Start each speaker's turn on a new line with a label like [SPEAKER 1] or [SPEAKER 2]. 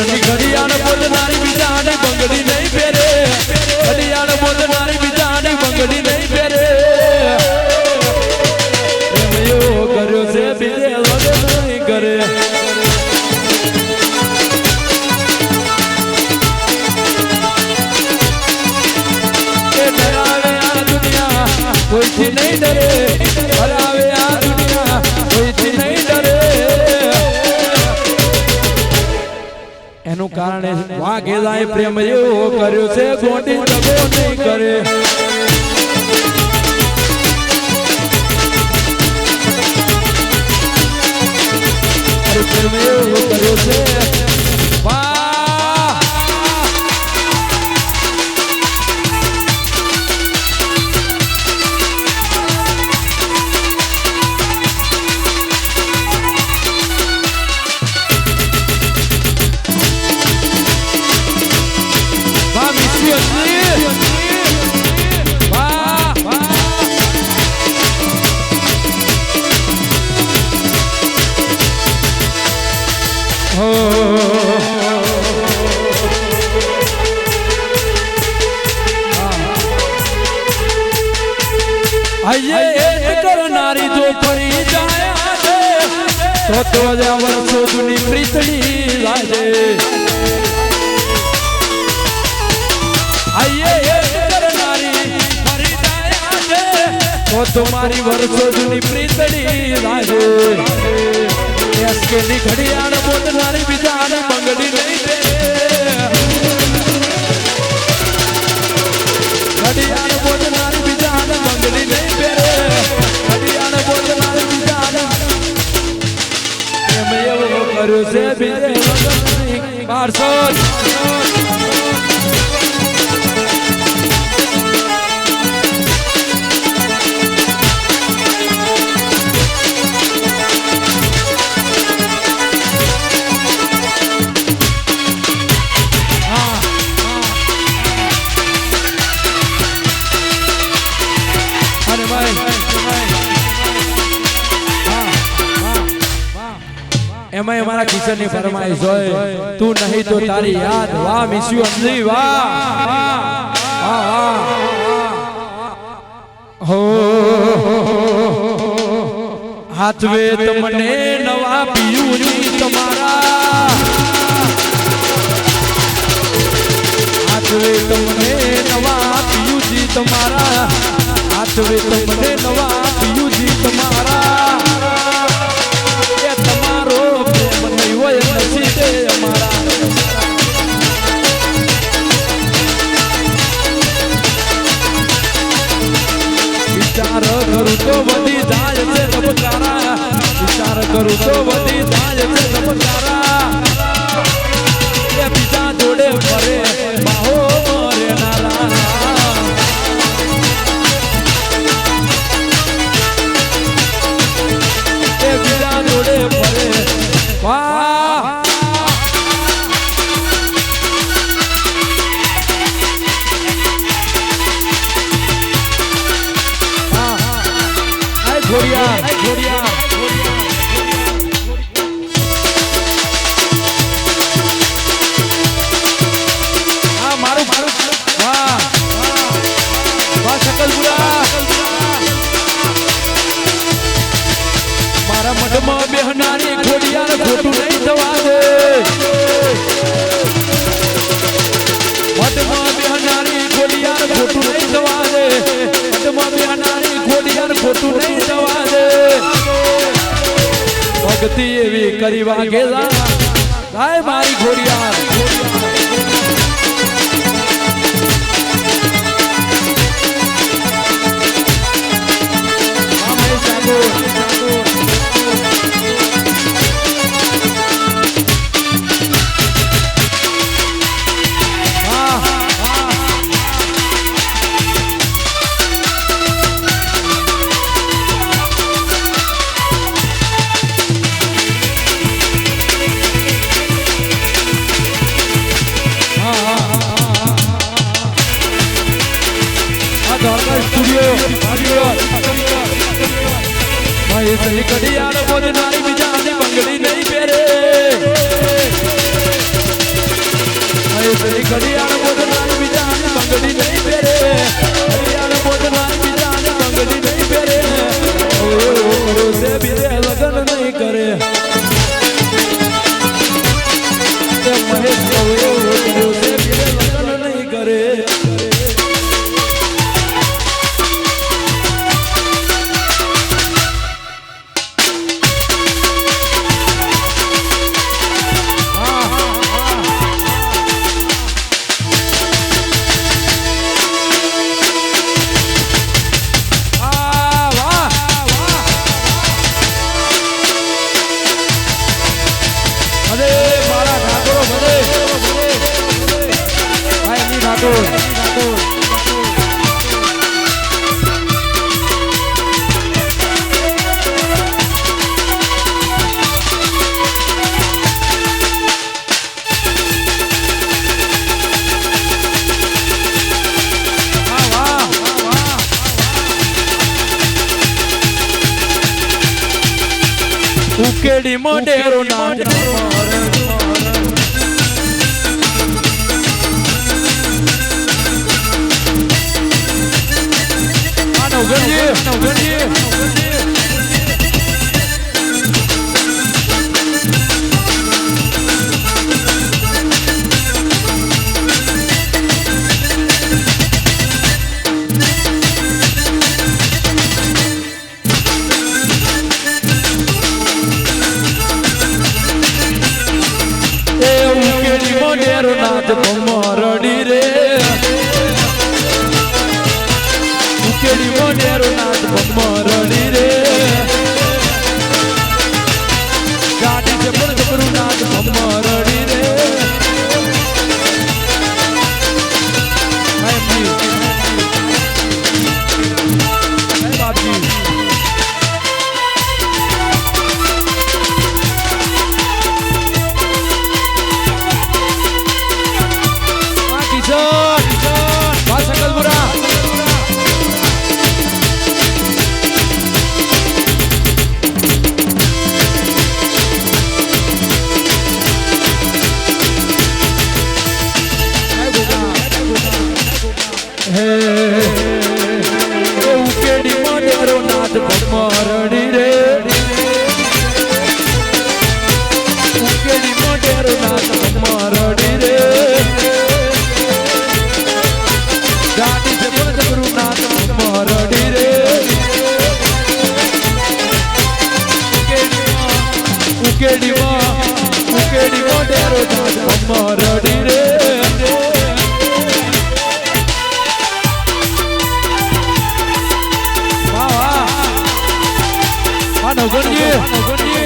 [SPEAKER 1] કિશનની ઘડિયાળ બોધનારી બીજાની બંગડી નહીં પહેરે. ઘડિયાળ બોધનારી બીજાની બંગડી નહીં પહેરે. એવો કર્યો છે, બીજે નહીં ડરે. વાઘેલાએ પ્રેમ એવો કર્યો છે ગોડી દગો નહીં કરે. પ્રેમ એવો કર્યો છે તો તો જ વર્ષો જૂની પ્રીતળી તો તમારી વર્ષો જૂની પ્રીતળી લાગે એસકે ની ઘડિયાળ બોલનારી બીજાને મંગળી નહીં છે બીજે. બારસો એમાં અમારા કિશનની ફરમાઈશ હોય તું નહીં તો તારી યાદ વાહ મિસ્યુ અંજલી વાહ વાહ વાહ હો હાથવે તમને નવા પિયુની તમારા હાથવે તમને નવા પિયુજી તમારા હાથવે તમને તો વધી જાય છે તબકારા એ બીજા જોડે ફરે, બાહો મરે નારા. એ બીજા જોડે ફરે, વાહ. ઘોડિયા ઘોડિયા. મારા મઢમાં બેહનારી ઘોડિયાને ખોટું નહીં થવા દે મઢમાં ઘડિયાળ ખોટું નહીં જવા દે પદમાં બેનારી ઘોડિયાળ ખોટું નહીં જવા દે ભક્તિ એવી કરી વાગે જાય મારી ઘોડિયાળ આમે ધોળકા સ્ટુડિયો ભાઈ સહી કડિયાળ બોલ નારી બીજાની બંગડી નહીં પહેરે. ભાઈ સહી કડિયાળ બોલ નારી બીજાની બંગડી નહીં પહેરે. ઉકેડી મોઢેરો નાચ ગણીએ આનો ગણીએ એ ઉકેડી મોઢેરો નાચ ગણીએ